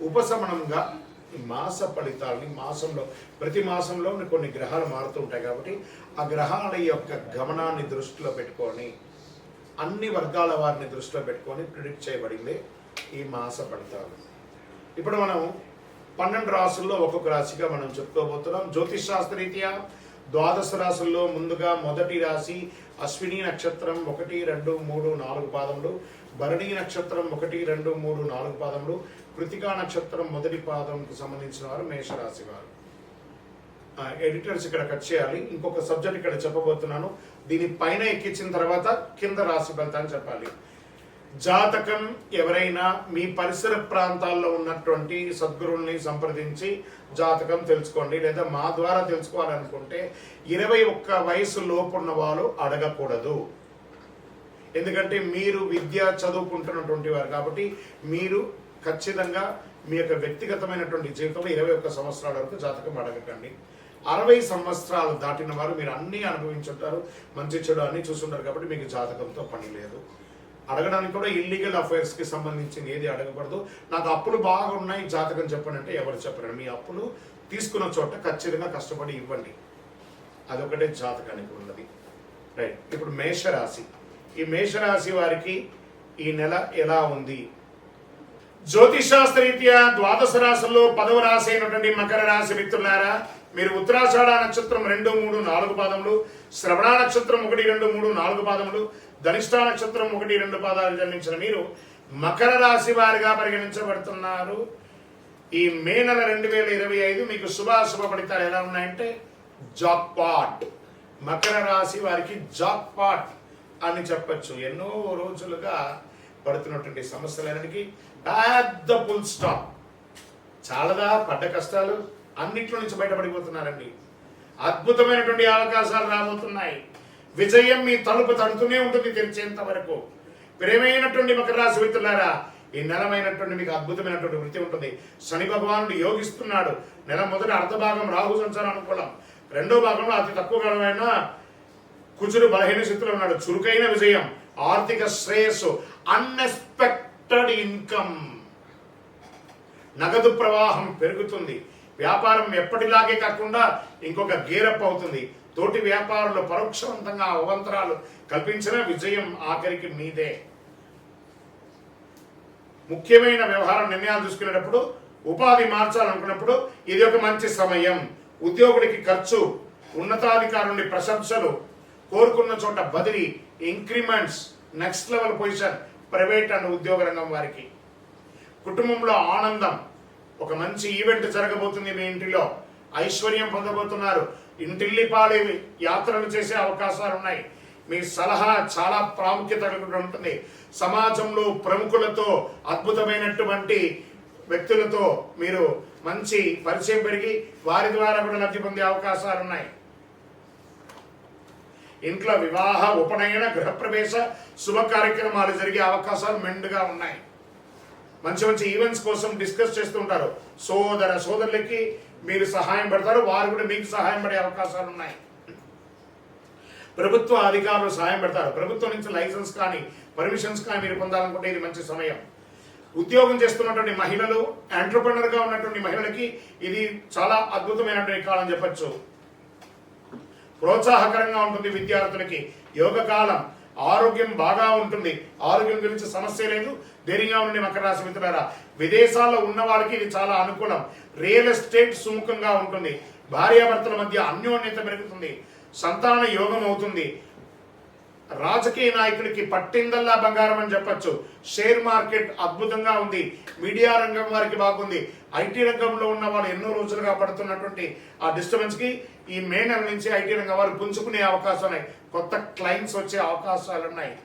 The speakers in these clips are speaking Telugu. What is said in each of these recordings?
ఉపశమనంగా ఈ మాస ఫలితాలని మాసంలో ప్రతి మాసంలో కొన్ని గ్రహాలు మారుతూ ఉంటాయి కాబట్టి ఆ గ్రహాల యొక్క గమనాన్ని దృష్టిలో పెట్టుకొని అన్ని వర్గాల వారిని దృష్టిలో పెట్టుకొని ప్రిడిక్ట్ చేయబడింది ఈ మాస ఫలితాలు. ఇప్పుడు మనం పన్నెండు రాసుల్లో ఒక్కొక్క రాశిగా మనం చెప్పుకోబోతున్నాం. జ్యోతిష్ శాస్త్రరీత్యా ద్వాదశ రాశుల్లో ముందుగా మొదటి రాశి అశ్విని నక్షత్రం ఒకటి రెండు మూడు నాలుగు పాదములు భరణి నక్షత్రం ఒకటి రెండు మూడు నాలుగు పాదములు కృతికా నక్షత్రం మొదటి పాదంకు సంబంధించిన వారు మేషరాశి వారు. ఎడిటర్స్ ఇక్కడ కట్ చేయాలి. ఇంకొక సబ్జెక్ట్ ఇక్కడ చెప్పబోతున్నాను. దీని పైన ఎక్కించిన తర్వాత కింద రాశి ఫలితాన్ని చెప్పాలి. జాతకం ఎవరైనా మీ పరిసర ప్రాంతాల్లో ఉన్నటువంటి సద్గురుల్ని సంప్రదించి జాతకం తెలుసుకోండి. లేదా మా ద్వారా తెలుసుకోవాలనుకుంటే ఇరవై ఒక్క వయసు లోపున్న వాళ్ళు అడగకూడదు. ఎందుకంటే మీరు విద్య చదువుకుంటున్నటువంటి వారు కాబట్టి మీరు ఖచ్చితంగా మీ యొక్క వ్యక్తిగతమైనటువంటి జీవితంలో ఇరవై ఒక్క సంవత్సరాల వరకు జాతకం అడగకండి. అరవై సంవత్సరాలు దాటిన వారు మీరు అన్నీ అనుభవించుంటారు. మంచి చెడు అన్నీ చూసుంటారు కాబట్టి మీకు జాతకంతో పని లేదు. అడగడానికి కూడా ఇల్లీగల్ అఫైర్స్కి సంబంధించింది ఏది అడగకూడదు. నాకు అప్పులు బాగా ఉన్నాయి జాతకం చెప్పండి అంటే ఎవరు చెప్పరు మీ అప్పులు తీసుకున్న చోట ఖచ్చితంగా కష్టపడి ఇవ్వండి. అదొకటే జాతకానికి ఉన్నది. రైట్. ఇప్పుడు మేషరాశి. ఈ మేషరాశి వారికి ఈ నెల ఎలా ఉంది? జ్యోతిషాస్త్రరీత్యా ద్వాదశ రాశుల్లో పదవ రాశి అయినటువంటి మకర రాశి మిత్రులారా మీరు ఉత్తరాషాఢ నక్షత్రం రెండు మూడు నాలుగు పాదములు శ్రవణ నక్షత్రం ఒకటి రెండు మూడు నాలుగు పాదములు ధనిష్ట నక్షత్రం ఒకటి రెండు పాదాలు జన్మించిన మీరు మకర రాశి వారిగా పరిగణించబడుతున్నారు. ఈ మే నెల రెండు వేల ఇరవై ఐదు మీకు శుభాశుభ ఫలితాలు ఎలా ఉన్నాయంటే జాక్ పాట్. మకర రాశి వారికి జాక్ పాట్ అని చెప్పచ్చు. ఎన్నో రోజులుగా పడుతున్నటువంటి సమస్యలన్నిటికీ పెద్ద ఫుల్ స్టాప్ చాలదా పడ్డ కష్టాలు అన్నిట్లో నుంచి బయటపడిపోతున్నారండి. అద్భుతమైనటువంటి అవకాశాలు రాబోతున్నాయి. విజయం మీ తలుపు తడుతూనే ఉంటుంది తెరిచేంత వరకు. ప్రేమైనటువంటి మకర రాశి మిత్రులారా ఈ నెలమైనటువంటి మీకు అద్భుతమైనటువంటి వృత్తి ఉంటుంది. శని భగవానుడు యోగిస్తున్నాడు. నెల మొదటి అర్ధ భాగం రాహు సంచారం అనుకూలం. రెండో భాగంలో అతి తక్కువ కాలమైన కుచురు బలహీన స్థితిలో ఉన్నాడు. చురుకైన విజయం ఆర్థిక శ్రేయస్సు అన్ఎక్స్పెక్టెడ్ ఇన్కమ్. నగదు ప్రవాహం పెరుగుతుంది. వ్యాపారం ఎప్పటిలాగే కాకుండా ఇంకొక గేరప్ అవుతుంది. తోటి వ్యాపారులు పరోక్షవంతంగా అవంతరాలు కల్పించిన విజయం ఆఖరికి మీదే. ముఖ్యమైన వ్యవహారం నిర్ణయాలు తీసుకునేటప్పుడు ఉపాధి మార్చాలనుకున్నప్పుడు ఇది ఒక మంచి సమయం. ఉద్యోగుడికి ఖర్చు ఉన్నతాధికారి నుండి ప్రశంసలు కోరుకున్న చోట బదిలీ increments next level position private and ఉద్యోగ రంగం వారికి. కుటుంబంలో ఆనందం. ఒక మంచి ఈవెంట్ జరగబోతుంది మీ ఇంటిలో. ఐశ్వర్యం పొందబోతున్నారు. ఇంటిల్లిపాలి యాత్రలు చేసే అవకాశాలు ఉన్నాయి. మీ సలహా చాలా ప్రాముఖ్యత కలిగి ఉంటుంది. సమాజంలో ప్రముఖులతో అద్భుతమైనటువంటి వ్యక్తులతో మీరు మంచి పరిచయం పెరిగి వారి ద్వారా కూడా లబ్ధి పొందే అవకాశాలు ఉన్నాయి. ఇంట్లో వివాహ ఉపనయన గృహప్రవేశ శుభ కార్యక్రమాలు జరిగే అవకాశాలు మెండుగా ఉన్నాయి. మంచి మంచి ఈవెంట్స్ కోసం డిస్కస్ చేస్తూ ఉంటారు. సోదర సోదరులకి మీరు సహాయం పడతారు. వారు కూడా మీకు సహాయం పడే అవకాశాలు ఉన్నాయి. ప్రభుత్వ అధికారులు సహాయం పెడతారు. ప్రభుత్వం నుంచి లైసెన్స్ కానీ పర్మిషన్స్ కానీ మీరు పొందాలనుకుంటే ఇది మంచి సమయం. ఉద్యోగం చేస్తున్నటువంటి మహిళలు ఎంటర్ప్రినర్గా ఉన్నటువంటి మహిళలకి ఇది చాలా అద్భుతమైనటువంటి కాలం చెప్పచ్చు. ప్రోత్సాహకరంగా ఉంటుంది విద్యార్థులకి. యోగ కాలం ఆరోగ్యం బాగా ఉంటుంది. ఆరోగ్యం గురించి సమస్య లేదు. ధైర్యంగా ఉండి మకర రాశి మిత్రులారా. విదేశాల్లో ఉన్న వారికి ఇది చాలా అనుకూలం. రియల్ ఎస్టేట్ సుముఖంగా ఉంటుంది. భార్యాభర్తల మధ్య అన్యోన్యత పెరుగుతుంది. సంతాన యోగం అవుతుంది. రాజకీయ నాయకుడికి పట్టిందల్లా బంగారం అని చెప్పొచ్చు. షేర్ మార్కెట్ అద్భుతంగా ఉంది. మీడియా రంగం వారికి బాగుంది. ఐటీ రంగంలో ఉన్న వాళ్ళు ఎన్నో రోజులుగా పడుతున్నటువంటి ఆ డిస్టర్బెన్స్కి ఈ మే నెల నుంచి ఐటీ రంగం వారు పుంజుకునే అవకాశం ఉన్నాయి. కొత్త క్లయింట్స్ వచ్చే అవకాశాలు ఉన్నాయి.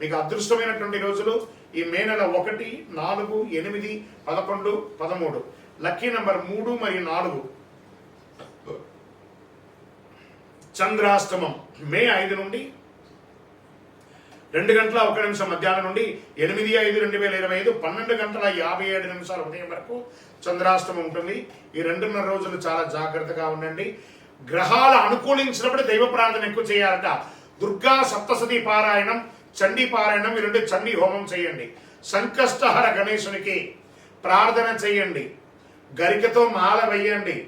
మీకు అదృష్టమైనటువంటి రోజులు ఈ మే నెల ఒకటి నాలుగు ఎనిమిది పదకొండు పదమూడు. లక్కీ నెంబర్ మూడు మరియు నాలుగు. చంద్రాష్టమం. మే ఐదు నుండి రెండు గంటల ఒక నిమిషం మధ్యాహ్నం నుండి ఎనిమిది ఐదు రెండు వేల ఇరవై ఐదు పన్నెండు గంటల యాభై ఏడు నిమిషాల ఉదయం వరకు చంద్రాష్టమం ఉంటుంది. ఈ రెండున్నర రోజులు చాలా జాగ్రత్తగా ఉండండి. గ్రహాలు అనుకూలించినప్పుడు దైవ ప్రార్థన ఎక్కువ చేయాలట. దుర్గా సప్తసతి పారాయణం చండీ పారాయణం ఈ రెండు చండీ హోమం చేయండి. సంకష్టహర గణేశునికి ప్రార్థన చేయండి. గరికతో మాల వేయండి.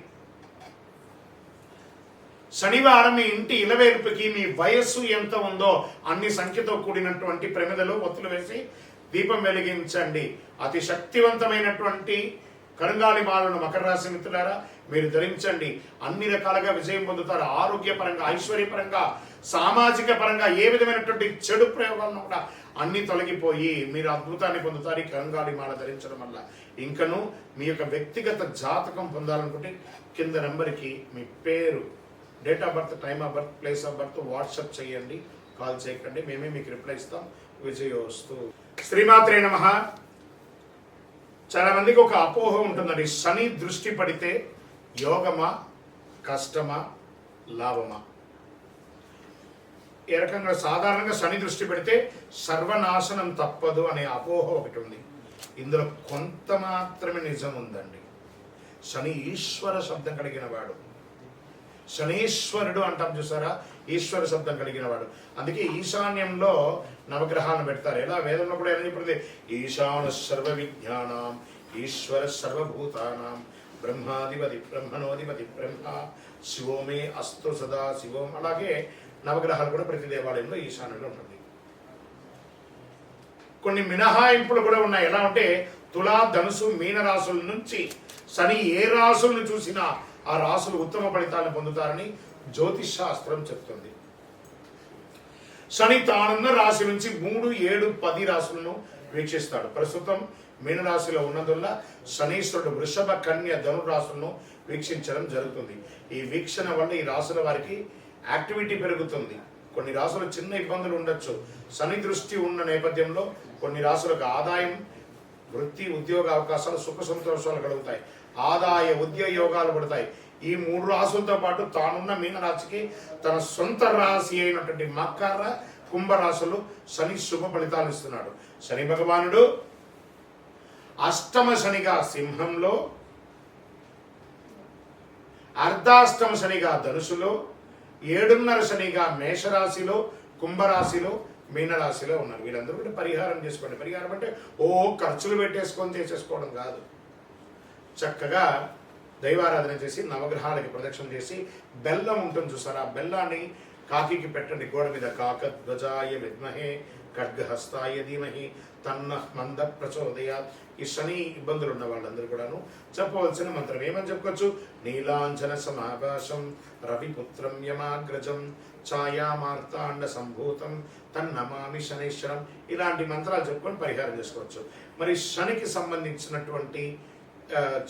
శనివారం మీ ఇంటి ఇలవేల్పుకి మీ వయస్సు ఎంత ఉందో అన్ని సంఖ్యతో కూడినటువంటి ప్రమిదలో ఒత్తులు వేసి దీపం వెలిగించండి. అతి శక్తివంతమైనటువంటి కరుంగాలి మాలను మకర రాశి మిత్రులారా మీరు ధరించండి. అన్ని రకాలుగా విజయం పొందుతారు. ఆరోగ్యపరంగా ఐశ్వర్యపరంగా సామాజిక పరంగా ఏ విధమైనటువంటి చెడు ప్రయోగాలను కూడా అన్ని తొలగిపోయి మీరు అద్భుతాన్ని పొందుతారు ఈ కరుంగాలి మాల ధరించడం వల్ల. ఇంకను మీ యొక్క వ్యక్తిగత జాతకం పొందాలనుకుంటే కింద నెంబర్కి మీ పేరు date of birth time of birth place of birth WhatsApp చేయండి కాల్ చేయకండి మేమే మీకు రిప్లై ఇస్తాం. విజయోస్తు. శ్రీమాత్రే నమ. చాలా మందికి ఒక అపోహ ఉంటుందండి. శని దృష్టి పడితే యోగమా కష్టమా లాభమా? ఏ రకంగా సాధారణంగా శని దృష్టి పెడితే సర్వనాశనం తప్పదు అనే అపోహ ఒకటి ఉంది. ఇందులో కొంత మాత్రమే నిజం ఉందండి. శని ఈశ్వర శబ్దం కలిగిన వాడు. శనీశ్వరుడు అంటాం చూసారా? ఈశ్వర శబ్దం కలిగిన వాడు. అందుకే ఈశాన్యంలో నవగ్రహాలను పెడతారు. ఎలా? వేదంలో కూడా ఏమని చెప్పింది ఈశాన సర్వ విజ్ఞానం ఈశ్వర సర్వభూతానాం బ్రహ్మాధిపతి బ్రహ్మణోధిపతి బ్రహ్మ శివోమే అస్తు సదా శివం. అలాగే నవగ్రహాలు కూడా ప్రతి దేవాలయంలో ఈశాన్యంలో ఉంటుంది. కొన్ని మినహాయింపులు కూడా ఉన్నాయి. ఎలా అంటే తులా ధనుసు మీన రాసుల నుంచి శని ఏ రాసులను చూసినా ఆ రాసులు ఉత్తమ ఫలితాలను పొందుతారని జ్యోతిష్ శాస్త్రం చెప్తుంది. శని తానున్న రాశి నుంచి మూడు ఏడు పది రాశులను వీక్షిస్తాడు. ప్రస్తుతం మీనరాశిలో ఉన్నందువల్ల శనీశ్వరుడు వృషభ కన్య ధను రాశులను వీక్షించడం జరుగుతుంది. ఈ వీక్షణ వల్ల ఈ రాశుల వారికి యాక్టివిటీ పెరుగుతుంది. కొన్ని రాసులు చిన్న ఇబ్బందులు ఉండొచ్చు. శని దృష్టి ఉన్న నేపథ్యంలో కొన్ని రాసులకు ఆదాయం వృత్తి ఉద్యోగ అవకాశాలు సుఖ సంతోషాలు కలుగుతాయి. ఆదాయ ఉద్యోగ యోగాలు పడతాయి. ఈ మూడు రాసులతో పాటు తానున్న మీనరాశికి తన సొంత రాశి అయినటువంటి మకర కుంభరాశులు శని శుభ ఫలితాలు ఇస్తున్నాడు. శని భగవానుడు అష్టమ శనిగా సింహంలో అర్ధాష్టమ శనిగా ధనుసులో ఏడున్నర శనిగా మేషరాశిలో కుంభరాశిలో మీనరాశిలో ఉన్నారు. వీళ్ళందరూ కూడా పరిహారం చేసుకోండి. పరిహారం అంటే ఓ ఖర్చులు పెట్టేసుకొని చేసేసుకోవడం కాదు. చక్కగా దైవారాధన చేసి నవగ్రహాలకి ప్రదక్షిణ చేసి బెల్లం ఉంటుంది చూసారా? ఆ బెల్లాన్ని కాకికి పెట్టండి. గోడ మీద కాక ధ్వజాయ విద్మహే ఖడ్గహస్తాయ ధీమహి తన్న మంద ప్రచోదయ ఈ శని ఇబ్బందులు ఉన్న వాళ్ళందరూ కూడాను చెప్పవలసిన మంత్రం ఏమని చెప్పుకోవచ్చు? నీలాంజన సమాభాషం రవిపుత్రం యమాగ్రజం ఛాయామార్తాండ సంభూతం తన్నమామి శనేశ్వరం. ఇలాంటి మంత్రాలు చెప్పుకొని పరిహారం చేసుకోవచ్చు. మరి శనికి సంబంధించినటువంటి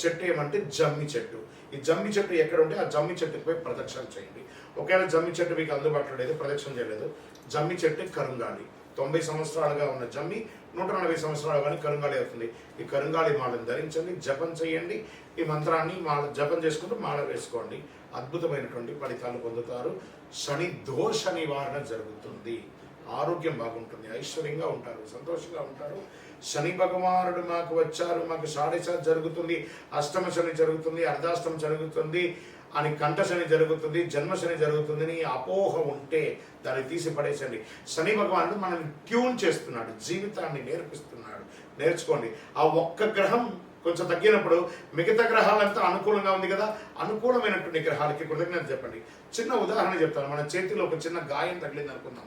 చెట్టు ఏమంటే జమ్మి చెట్టు. ఈ జమ్మి చెట్టు ఎక్కడ ఉంటే ఆ జమ్మి చెట్టుకు పోయి ప్రదక్షిణ చేయండి. ఒకవేళ జమ్మి చెట్టు మీకు అందుబాటులో లేదు ప్రదక్షిణ చేయలేదు. జమ్మి చెట్టు కరుంగాలి. తొంభై సంవత్సరాలుగా ఉన్న జమ్మి నూట నలభై సంవత్సరాలు కానీ కరుంగాలి అవుతుంది. ఈ కరుంగాలి మాలను ధరించండి జపం చేయండి. ఈ మంత్రాన్ని మాల జపం చేసుకుంటూ మాల వేసుకోండి. అద్భుతమైనటువంటి ఫలితాలు పొందుతారు. శని దోష నివారణ జరుగుతుంది. ఆరోగ్యం బాగుంటుంది ఐశ్వర్యంగా ఉంటారు సంతోషంగా ఉంటారు. శని భగవానుడు మాకు వచ్చారు మాకు సాడేసారి జరుగుతుంది అష్టమ శని జరుగుతుంది అర్ధాష్టమ జరుగుతుంది అని కంఠశని జరుగుతుంది జన్మశని జరుగుతుంది అని అపోహ ఉంటే దాన్ని తీసి పడేసండి శని భగవానుడు మనల్ని ట్యూన్ చేస్తున్నాడు జీవితాన్ని నేర్పిస్తున్నాడు. నేర్చుకోండి. ఆ ఒక్క గ్రహం కొంచెం తగ్గినప్పుడు మిగతా గ్రహాలంతా అనుకూలంగా ఉంది కదా అనుకూలమైనటువంటి గ్రహాలకి కృతజ్ఞత చెప్పండి. చిన్న ఉదాహరణ చెప్తాను మన చేతిలో ఒక చిన్న గాయం తగిలింది అనుకుందాం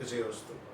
విజయవస్తు.